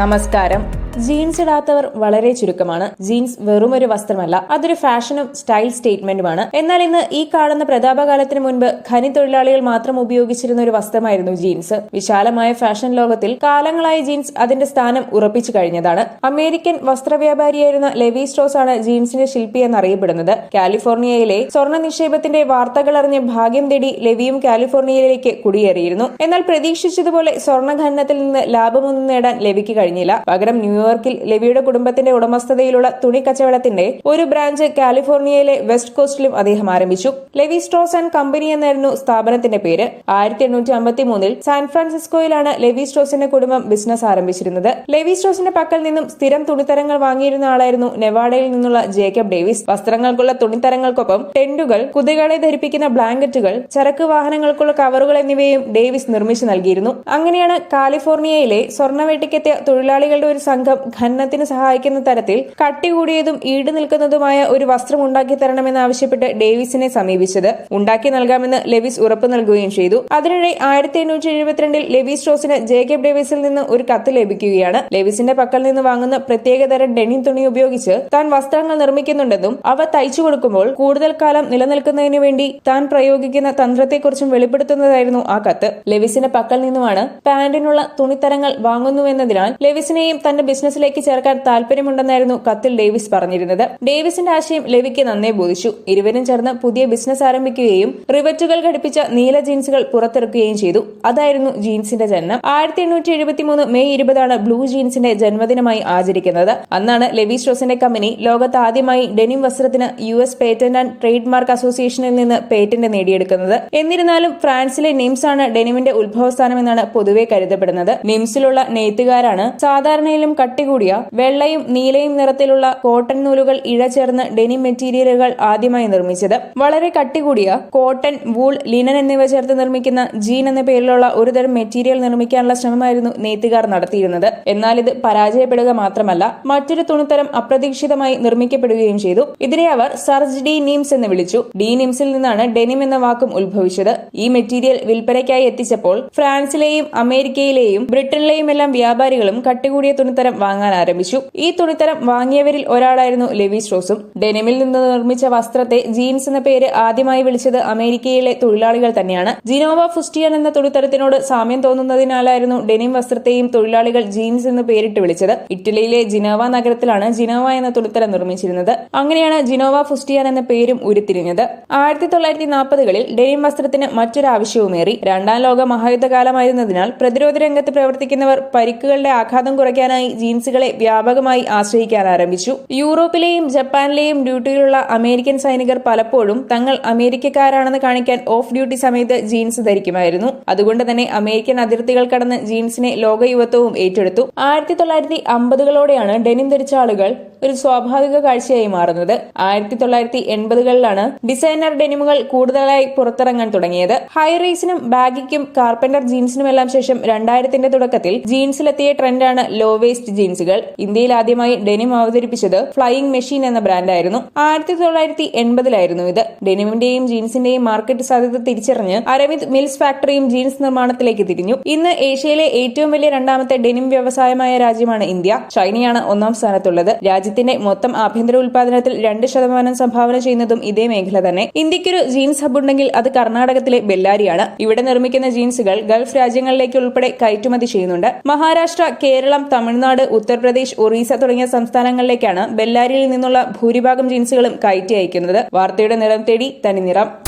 നമസ്കാരം. ജീൻസ് ഇടാത്തവർ വളരെ ചുരുക്കമാണ്. ജീൻസ് വെറും ഒരു വസ്ത്രമല്ല അതൊരു ഫാഷനും സ്റ്റൈൽ സ്റ്റേറ്റ്മെന്റുമാണ്. എന്നാൽ ഇന്ന് ഈ കാണുന്ന പ്രതാപകാലത്തിന് മുൻപ് ഖനി തൊഴിലാളികൾ മാത്രം ഉപയോഗിച്ചിരുന്ന ഒരു വസ്ത്രമായിരുന്നു ജീൻസ്. വിശാലമായ ഫാഷൻ ലോകത്തിൽ കാലങ്ങളായി ജീൻസ് അതിന്റെ സ്ഥാനം ഉറപ്പിച്ചു കഴിഞ്ഞതാണ്. അമേരിക്കൻ വസ്ത്രവ്യാപാരിയായിരുന്ന ലെവി സ്ട്രോസ് ആണ് ജീൻസിന്റെ ശില്പി എന്നറിയപ്പെടുന്നത്. കാലിഫോർണിയയിലെ സ്വർണ നിക്ഷേപത്തിന്റെ വാർത്തകൾ അറിഞ്ഞ് ഭാഗ്യം തേടി ലെവിയും കാലിഫോർണിയയിലേക്ക് കുടിയേറിയിരുന്നു. എന്നാൽ പ്രതീക്ഷിച്ചതുപോലെ സ്വർണ ഖനനത്തിൽ നിന്ന് ലാഭമൊന്നും നേടാൻ ലെവിക്ക് കഴിഞ്ഞില്ല. പകരം ന്യൂയോർക്കിൽ ലെവിയുടെ കുടുംബത്തിന്റെ ഉടമസ്ഥതയിലുള്ള തുണി കച്ചവടത്തിന്റെ ഒരു ബ്രാഞ്ച് കാലിഫോർണിയയിലെ വെസ്റ്റ് കോസ്റ്റിലും അദ്ദേഹം ആരംഭിച്ചു. ലെവി സ്ട്രോസ് ആൻഡ് കമ്പനി എന്നായിരുന്നു സ്ഥാപനത്തിന്റെ പേര്. ആയിരത്തി എണ്ണൂറ്റി അമ്പത്തി മൂന്നിൽ സാൻ ഫ്രാൻസിസ്കോയിലാണ് ലെവി സ്ട്രോസിന്റെ കുടുംബം ബിസിനസ് ആരംഭിച്ചിരുന്നത്. ലെവി സ്ട്രോസിന്റെ പക്കൽ നിന്നും സ്ഥിരം തുണിത്തരങ്ങൾ വാങ്ങിയിരുന്ന ആളായിരുന്നു നെവാഡയിൽ നിന്നുള്ള ജേക്കബ് ഡേവിസ്. വസ്ത്രങ്ങൾക്കുള്ള തുണിത്തരങ്ങൾക്കൊപ്പം ടെന്റുകൾ കുതികളെ ധരിപ്പിക്കുന്ന ബ്ലാങ്കറ്റുകൾ ചരക്ക് വാഹനങ്ങൾക്കുള്ള കവറുകൾ എന്നിവയും ഡേവിസ് നിർമ്മിച്ചു നൽകിയിരുന്നു. അങ്ങനെയാണ് കാലിഫോർണിയയിലെ സ്വർണവേട്ടിക്കെത്തിയ തൊഴിലാളികളുടെ ഒരു സംഘം ഖനനത്തിന് സഹായിക്കുന്ന തരത്തിൽ കട്ടി കൂടിയതും ഈട് നിൽക്കുന്നതുമായ ഒരു വസ്ത്രം ഉണ്ടാക്കി തരണമെന്നാവശ്യപ്പെട്ട് ഡേവിസിനെ സമീപിച്ചത്. ഉണ്ടാക്കി നൽകാമെന്ന് ലെവിസ് ഉറപ്പ് നൽകുകയും ചെയ്തു. അതിനിടെ ആയിരത്തി എണ്ണൂറ്റി എഴുപത്തിരണ്ടിൽ ലെവിസ് റോസിന് ജേക്കബ് ഡേവിസിൽ നിന്ന് ഒരു കത്ത് ലഭിക്കുകയാണ്. ലെവിസിന്റെ പക്കൽ നിന്ന് വാങ്ങുന്ന പ്രത്യേകതരം ഡെനിം തുണി ഉപയോഗിച്ച് താൻ വസ്ത്രങ്ങൾ നിർമ്മിക്കുന്നുണ്ടെന്നും അവ തയ്ച്ചു കൊടുക്കുമ്പോൾ കൂടുതൽ കാലം നിലനിൽക്കുന്നതിന് വേണ്ടി താൻ പ്രയോഗിക്കുന്ന തന്ത്രത്തെക്കുറിച്ചും വെളിപ്പെടുത്തുന്നതായിരുന്നു ആ കത്ത്. ലെവിസിന്റെ പക്കൽ നിന്നുമാണ് പാന്റിനുള്ള തുണിത്തരങ്ങൾ വാങ്ങുന്നുവെന്നതിനാൽ ലെവിസിനെയും തന്റെ ബിസിനസ്സിലേക്ക് ചേർക്കാൻ താൽപര്യമുണ്ടെന്നായിരുന്നു കത്തിൽ ഡേവിസ് പറഞ്ഞിരുന്നത്. ഡേവിസിന്റെ ആശയം ലെവിക്ക് നന്നേ ബോധിച്ചു. ഇരുവരും ചേർന്ന് പുതിയ ബിസിനസ് ആരംഭിക്കുകയും റിവറ്റുകൾ ഘടിപ്പിച്ച നീല ജീൻസുകൾ പുറത്തിറക്കുകയും ചെയ്തു. അതായിരുന്നു ജീൻസിന്റെ ജന്മം ആയിരത്തി എണ്ണൂറ്റി എഴുപത്തി മൂന്ന് മെയ് ഇരുപതാണ് ബ്ലൂ ജീൻസിന്റെ ജന്മദിനമായി ആചരിക്കുന്നത്. അന്നാണ് ലെവി സ്ട്രോസിന്റെ കമ്പനി ലോകത്ത് ആദ്യമായി denim വസ്ത്രത്തിന് U S patent and trade mark അസോസിയേഷനിൽ നിന്ന് പേറ്റന്റ് നേടിയെടുക്കുന്നത്. എന്നിരുന്നാലും ഫ്രാൻസിലെ നിംസ് ആണ് ഡെനിമിന്റെ ഉത്ഭവസ്ഥാനമെന്നാണ് പൊതുവെ കരുതപ്പെടുന്നത്. നിംസിലുള്ള നെയ്ത്തുകാരാണ് സാധാരണയിലും കട്ടികൂടിയ വെള്ളയും നീലയും നിറത്തിലുള്ള കോട്ടൺ നൂലുകൾ ഇഴചേർന്ന് ഡെനിം മെറ്റീരിയലുകൾ ആദ്യമായി നിർമ്മിച്ചത്. വളരെ കട്ടികൂടിയ കോട്ടൺ വൂൾ ലിനൻ എന്നിവ ചേർത്ത് നിർമ്മിക്കുന്ന ജീൻ എന്ന പേരിലുള്ള ഒരുതരം മെറ്റീരിയൽ നിർമ്മിക്കാനുള്ള ശ്രമമായിരുന്നു നെയ്ത്തുകാർ നടത്തിയിരുന്നത്. എന്നാൽ ഇത് പരാജയപ്പെടുക മാത്രമല്ല മറ്റൊരു തുണിത്തരം അപ്രതീക്ഷിതമായി നിർമ്മിക്കപ്പെടുകയും ചെയ്തു. ഇതിനെ അവർ സർജ് ഡി നീംസ് എന്ന് വിളിച്ചു. ഡി നീംസിൽ നിന്നാണ് ഡെനിം എന്ന വാക്കും ഉത്ഭവിച്ചത്. ഈ മെറ്റീരിയൽ വിൽപ്പനയ്ക്കായി എത്തിച്ചപ്പോൾ ഫ്രാൻസിലെയും അമേരിക്കയിലെയും ബ്രിട്ടനിലെയും എല്ലാം വ്യാപാരികളും കട്ടികൂടിയ തുണിത്തരം വാങ്ങാൻ ആരംഭിച്ചു. ഈ തുണിത്തരം വാങ്ങിയവരിൽ ഒരാളായിരുന്നു ലെവി സ്ട്രോസും. ഡെനിമിൽ നിന്ന് നിർമ്മിച്ച വസ്ത്രത്തെ ജീൻസ് എന്ന പേര് ആദ്യമായി വിളിച്ചത് അമേരിക്കയിലെ തൊഴിലാളികൾ തന്നെയാണ്. ജിനോവ ഫുസ്റ്റിയൻ എന്ന തുണിത്തരത്തിനോട് സാമ്യം തോന്നുന്നതിനാലായിരുന്നു ഡെനിം വസ്ത്രത്തെയും തൊഴിലാളികൾ ജീൻസ് എന്ന് പേരിട്ട് വിളിച്ചത്. ഇറ്റലിയിലെ ജിനോവ നഗരത്തിലാണ് ജിനോവ എന്ന തുണിത്തരം നിർമ്മിച്ചിരുന്നത്. അങ്ങനെയാണ് ജിനോവ ഫുസ്റ്റിയാൻ എന്ന പേരും ഉരുത്തിരിഞ്ഞത്. ആയിരത്തി തൊള്ളായിരത്തി നാൽപ്പതുകളിൽ ഡെനിം വസ്ത്രത്തിന് മറ്റൊരാവശ്യവുമേറി രണ്ടാം ലോക മഹായുദ്ധകാലമായിരുന്നതിനാൽ പ്രതിരോധ രംഗത്ത് പ്രവർത്തിക്കുന്നവർ പരിക്കുകളുടെ ആഘാതം കുറയ്ക്കാനായി ജീൻസുകളെ വ്യാപകമായി ആശ്രയിക്കാൻ ആരംഭിച്ചു. യൂറോപ്പിലെയും ജപ്പാനിലെയും ഡ്യൂട്ടിയിലുള്ള അമേരിക്കൻ സൈനികർ പലപ്പോഴും തങ്ങൾ അമേരിക്കക്കാരാണെന്ന് കാണിക്കാൻ ഓഫ് ഡ്യൂട്ടി സമയത്ത് ജീൻസ് ധരിക്കുമായിരുന്നു. അതുകൊണ്ട് തന്നെ അമേരിക്കൻ അതിർത്തികൾ കടന്ന് ജീൻസിനെ ലോകയുവത്വവും ഏറ്റെടുത്തു. ആയിരത്തി തൊള്ളായിരത്തി അമ്പതുകളോടെയാണ് ഡെനിം ധരിച്ച ആളുകൾ ഒരു സ്വാഭാവിക കാഴ്ചയായി മാറുന്നത്. ആയിരത്തി തൊള്ളായിരത്തി എൺപതുകളിലാണ് ഡിസൈനർ ഡെനിമുകൾ കൂടുതലായി പുറത്തിറങ്ങാൻ തുടങ്ങിയത്. ഹൈ റേസിനും ബാഗിക്കും കാർപ്പന്റർ ജീൻസിനുമെല്ലാം ശേഷം രണ്ടായിരത്തിന്റെ തുടക്കത്തിൽ ജീൻസിലെത്തിയ ട്രെൻഡാണ് ലോ വേസ്റ്റ് ജീൻസുകൾ. ഇന്ത്യയിൽ ആദ്യമായി ഡെനിം അവതരിപ്പിച്ചത് ഫ്ലൈയിങ് മെഷീൻ എന്ന ബ്രാൻഡായിരുന്നു. ആയിരത്തി തൊള്ളായിരത്തി എൺപതിലായിരുന്നു ഇത്. ഡെനിമിന്റെയും ജീൻസിന്റെയും മാർക്കറ്റ് സാധ്യത തിരിച്ചറിഞ്ഞ് അരവിന്ദ് മിൽസ് ഫാക്ടറിയും ജീൻസ് നിർമ്മാണത്തിലേക്ക് തിരിഞ്ഞു. ഇന്ന് ഏഷ്യയിലെ ഏറ്റവും വലിയ രണ്ടാമത്തെ ഡെനിം വ്യവസായമായ രാജ്യമാണ് ഇന്ത്യ. ചൈനയാണ് ഒന്നാം സ്ഥാനത്തുള്ളത്. രാജ്യത്തിന്റെ മൊത്തം ആഭ്യന്തര ഉൽപാദനത്തിൽ രണ്ട് ശതമാനം സംഭാവന ചെയ്യുന്നതും ഇതേ മേഖല തന്നെ. ഇന്ത്യക്കൊരു ജീൻസ് ഹബ് ഉണ്ടെങ്കിൽ അത് കർണാടകത്തിലെ ബെല്ലാരിയാണ്. ഇവിടെ നിർമ്മിക്കുന്ന ജീൻസുകൾ ഗൾഫ് രാജ്യങ്ങളിലേക്ക് ഉൾപ്പെടെ കയറ്റുമതി ചെയ്യുന്നുണ്ട്. മഹാരാഷ്ട്ര കേരളം തമിഴ്നാട് ഉത്തർപ്രദേശ് ഒറീസ തുടങ്ങിയ സംസ്ഥാനങ്ങളിലേക്കാണ് ബെല്ലാരിയിൽ നിന്നുള്ള ഭൂരിഭാഗം ജീൻസുകളും കയറ്റി അയക്കുന്നത്. വാർത്തയുടെ നിറം തേടി തനി നിറം.